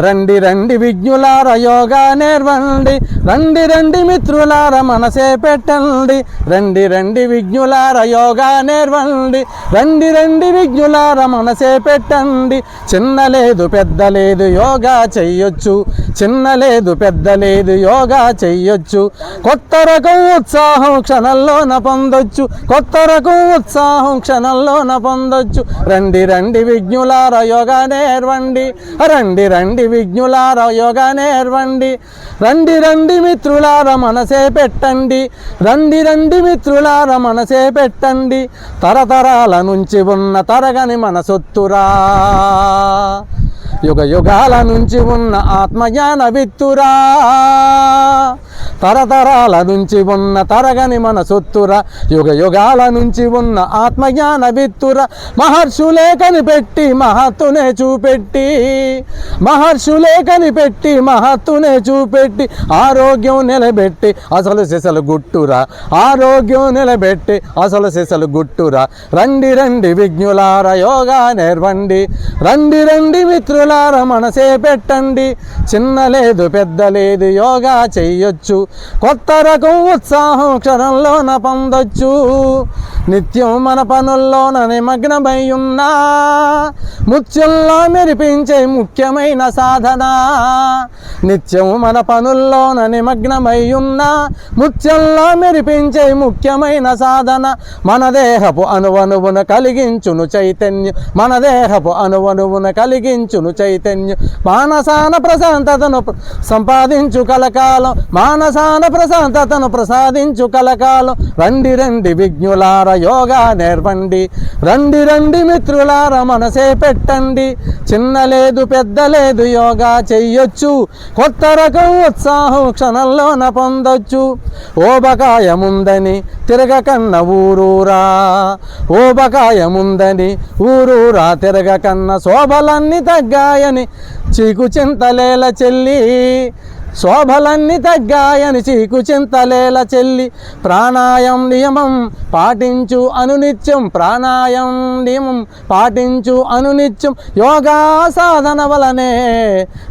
రండి రండి విజ్ఞులార యోగా నేర్వండి. రండి రండి మిత్రులార మనసే పెట్టండి. రండి రండి విజ్ఞులార యోగా నేర్వండి. రండి రండి విజ్ఞులార మనసే పెట్టండి. చిన్న లేదు పెద్ద లేదు యోగా చెయ్యొచ్చు. చిన్న లేదు పెద్ద లేదు యోగా చెయ్యొచ్చు. కొత్త రకం ఉత్సాహం క్షణంలోన పొందొచ్చు. కొత్త రకం ఉత్సాహం క్షణంలోన పొందొచ్చు. రండి రండి విజ్ఞులార యోగా నేర్వండి రండి రండి విజ్ఞులార యోగా నేర్వండి రండి రండి మిత్రులార మనసే పెట్టండి. రండి రండి మిత్రులార మనసే పెట్టండి. తరతరాల నుంచి ఉన్న తరగని మన సొత్తురా యుగ యుగాల నుంచి ఉన్న ఆత్మజ్ఞాన విత్తురా. తరతరాల నుంచి ఉన్న తరగని మన సొత్తుర యుగ యుగాల నుంచి ఉన్న ఆత్మజ్ఞాన విత్తుర. మహర్షులే కనిపెట్టి మహత్తునే చూపెట్టి. మహర్షులే కనిపెట్టి మహత్తునే చూపెట్టి. ఆరోగ్యం నిలబెట్టి అసలు సిసలు గుట్టురా. ఆరోగ్యం నిలబెట్టి అసలు సిసలు గుట్టురా. రండి రండి విజ్ఞులార యోగా నేర్వండి. రండి రండి మిత్రులార మనసే పెట్టండి. చిన్న లేదు పెద్ద లేదు యోగా చెయ్యొచ్చు. కొత్త రకం ఉత్సాహం క్షణంలోన పొందొచ్చు. నిత్యం మన పనుల్లోన నిమగ్నమై ఉన్నా ముత్యంలో మెరిపించే ముఖ్యమైన సాధన. నిత్యం మన పనుల్లోన నిమగ్నమై ఉన్నా ముత్యంలో మెరిపించే ముఖ్యమైన సాధన. మన దేహపు అనువనువున కలిగించును చైతన్యం. మన దేహపు అనువనువున కలిగించును చైతన్యం. మానసాన ప్రశాంతతను సంపాదించు కలకాలం. మానసాన ప్రశాంతతను ప్రసాదించు కలకాలం. రండి రండి విజ్ఞులార యోగా నేర్వండి రండి రండి మిత్రులార మనసే పెట్టండి. చిన్న లేదు పెద్ద లేదు యోగా చెయ్యొచ్చు. కొత్త రకం ఉత్సాహం క్షణంలోన పొందొచ్చు. ఓబకాయముందని తిరగకన్న ఊరూరా. ఓబకాయముందని ఊరూరా తిరగకన్న శోభలన్నీ తగ్గాయని. చీకు చింతలేల చెల్లి శోభలన్నీ తగ్గాయని చీకు చింతలేల చెల్లి ప్రాణాయం నియమం పాటించు అనునిత్యం ప్రాణాయం నియమం పాటించు అనునిత్యం. యోగా సాధన వలనే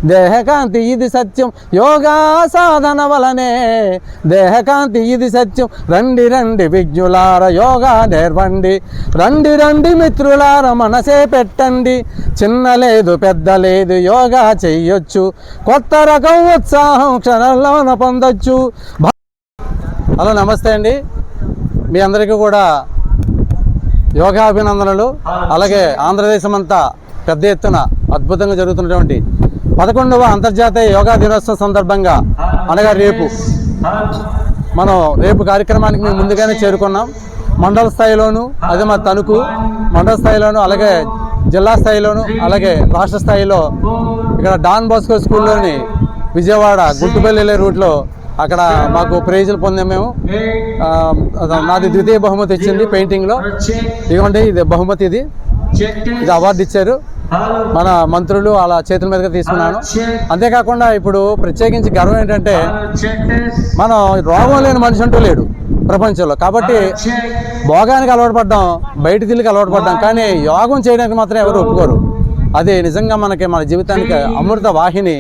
దేహకాంతి ఇది సత్యం. యోగా సాధన వలనే దేహకాంతి ఇది సత్యం. రండి రండి విజ్ఞులార యోగా నేర్వండి. రండి రండి మిత్రులార మనసే పెట్టండి. చిన్న లేదు పెద్ద లేదు యోగా చెయ్యొచ్చు. కొత్త రకం ఉత్సాహం క్షణాలను పొందొచ్చు. హలో నమస్తే అండి. మీ అందరికీ కూడా యోగా అభినందనలు అలాగే ఆంధ్రదేశం అంతా పెద్ద ఎత్తున అద్భుతంగా జరుగుతున్నటువంటి పదకొండవ అంతర్జాతీయ యోగా దినోత్సవం సందర్భంగా అనగా రేపు మనం రేపు కార్యక్రమానికి మేము ముందుగానే చేరుకున్నాం. మండల స్థాయిలోను అదే మా తణుకు మండల స్థాయిలోను అలాగే జిల్లా స్థాయిలోను అలాగే రాష్ట్ర స్థాయిలో ఇక్కడ డాన్ బాస్కో స్కూల్లోని విజయవాడ గుట్టుపల్లి వెళ్ళే రూట్లో అక్కడ మాకు ప్రైజులు పొందాం మేము. నాది ద్వితీయ బహుమతి ఇచ్చింది పెయింటింగ్లో. ఇదిగోండి ఇది బహుమతి ఇది. ఇది అవార్డు ఇచ్చారు. మన మంత్రులు అలా చేతుల మీదుగా తీసుకున్నాను. అంతేకాకుండా ఇప్పుడు ప్రత్యేకించి గర్వం ఏంటంటే మనం రోగం లేని మనిషి అంటూ లేడు ప్రపంచంలో. కాబట్టి భోగానికి అలవాటు పడ్డాం బయట తిల్లికి అలవాటు పడ్డాం కానీ యోగం చేయడానికి మాత్రం ఎవరు ఒప్పుకోరు. అది నిజంగా మనకి మన జీవితానికి అమృత వాహిని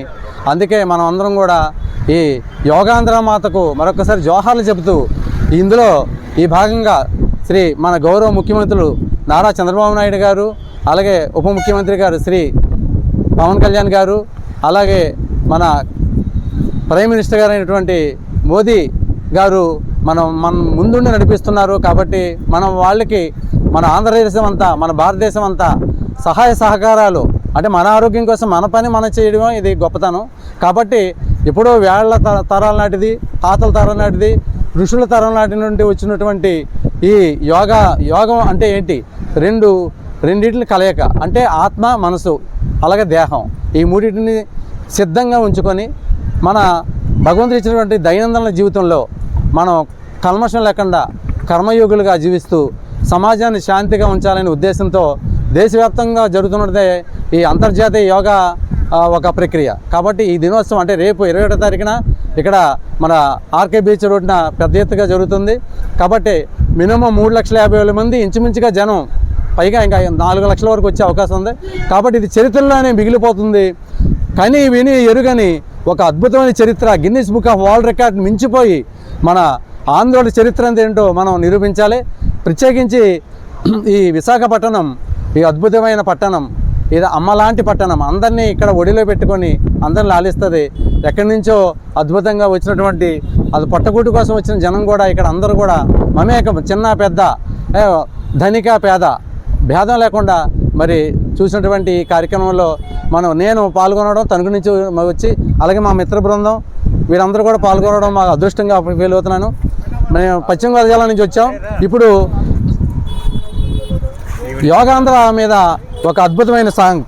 అందుకే మనం అందరం కూడా ఈ యోగాంధ్ర మాతకు మరొకసారి జోహార్లు చెబుతూ ఇందులో ఈ భాగంగా శ్రీ మన గౌరవ ముఖ్యమంత్రులు నారా చంద్రబాబు నాయుడు గారు అలాగే ఉప ముఖ్యమంత్రి గారు శ్రీ పవన్ కళ్యాణ్ గారు అలాగే మన ప్రైమ్ మినిస్టర్ గారు అయినటువంటి మోదీ గారు మనం మన ముందుండి నడిపిస్తున్నారు కాబట్టి మనం వాళ్ళకి మన ఆంధ్రదేశం అంతా మన భారతదేశం అంతా సహాయ సహకారాలు అంటే మన ఆరోగ్యం కోసం మన పని మనం చేయడం ఇది గొప్పతనం. కాబట్టి ఎప్పుడో వేళ్ళ త- తరాల నాటిది తాతల తరం నాటిది ఋషుల తరం నాటి నుండి వచ్చినటువంటి ఈ యోగా యోగం అంటే ఏంటి? రెండు రెండింటిని కలయిక అంటే ఆత్మ మనసు అలాగే దేహం. ఈ మూడింటిని సిద్ధంగా ఉంచుకొని మన భగవంతుడు ఇచ్చినటువంటి దైనందిన జీవితంలో మనం కల్మషం లేకుండా కర్మయోగులుగా జీవిస్తూ సమాజాన్ని శాంతిగా ఉంచాలనే ఉద్దేశంతో దేశవ్యాప్తంగా జరుగుతున్నదే ఈ అంతర్జాతీయ యోగా ఒక ప్రక్రియ. కాబట్టి ఈ దినోత్సవం అంటే రేపు ఇరవై ఒకటో తారీఖున ఇక్కడ మన ఆర్కే బీచ్ రోడ్డున పెద్ద ఎత్తుగా జరుగుతుంది. కాబట్టి మినిమం మూడు లక్షల యాభై వేల మంది ఇంచుమించుగా జనం పైగా ఇంకా నాలుగు లక్షల వరకు వచ్చే అవకాశం ఉంది. కాబట్టి ఇది చరిత్రలోనే మిగిలిపోతుంది. కానీ విని ఎరుగని ఒక అద్భుతమైన చరిత్ర. Guinness book of world record మించిపోయి మన ఆంధ్రుల చరిత్ర ఏంటో మనం నిరూపించాలి. ప్రత్యేకించి ఈ విశాఖపట్నం ఈ అద్భుతమైన పట్టణం. ఇది అమ్మలాంటి పట్టణం. అందరినీ ఇక్కడ ఒడిలో పెట్టుకొని అందరిని లాలిస్తుంది. ఎక్కడి నుంచో అద్భుతంగా వచ్చినటువంటి అది పొట్టగూటి కోసం వచ్చిన జనం కూడా ఇక్కడ అందరూ కూడా మమేకం చిన్న పెద్ద ధనిక పేద భేదం లేకుండా మరి చూసినటువంటి ఈ కార్యక్రమంలో మనం నేను పాల్గొనడం తణుకు నుంచి వచ్చి అలాగే మా మిత్ర బృందం వీరందరూ కూడా పాల్గొనడం మాకు అదృష్టంగా ఫీల్ అవుతున్నాను. మేము పశ్చిమ గోదావరి జిల్లా నుంచి వచ్చాం. ఇప్పుడు యోగాంధ్ర మీద ఒక అద్భుతమైన సాంగ్.